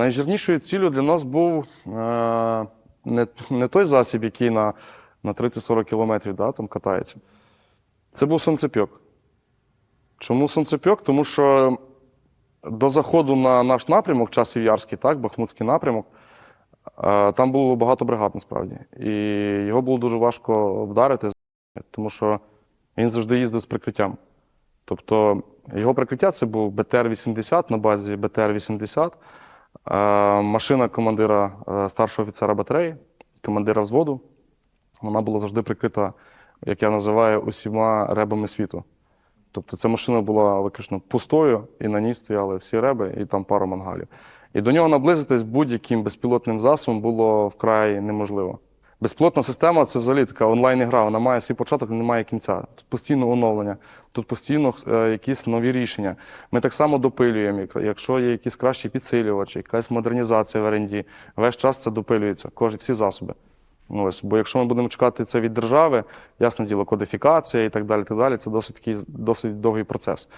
найжирнішою ціллю для нас був е, не, не той засіб, який на, на 30-40 кілометрів да, там катається. Це був сонцепьок. Чому сонцепьок? Тому що до заходу на наш напрямок, часів Ярський, так, Бахмутський напрямок, е, там було багато бригад насправді. І його було дуже важко вдарити, тому що він завжди їздив з прикриттям. Тобто його прикриття це був БТР-80 на базі БТР-80, е, машина командира е, старшого офіцера батареї, командира взводу. Вона була завжди прикрита, як я називаю, усіма ребами світу. Тобто ця машина була виключно пустою, і на ній стояли всі реби, і там пару мангалів. І до нього наблизитись будь-яким безпілотним засобом було вкрай неможливо. Безпілотна система це взагалі така онлайн-ігра, вона має свій початок, не має кінця. Тут постійно оновлення, тут постійно е, якісь нові рішення. Ми так само допилюємо, якщо є якісь кращі підсилювачі, якась модернізація в R&D, весь час це допилюється, кожні всі засоби. Ну, Ось, бо якщо ми будемо чекати це від держави, ясне діло, кодифікація і так далі, так далі це досить такий досить довгий процес.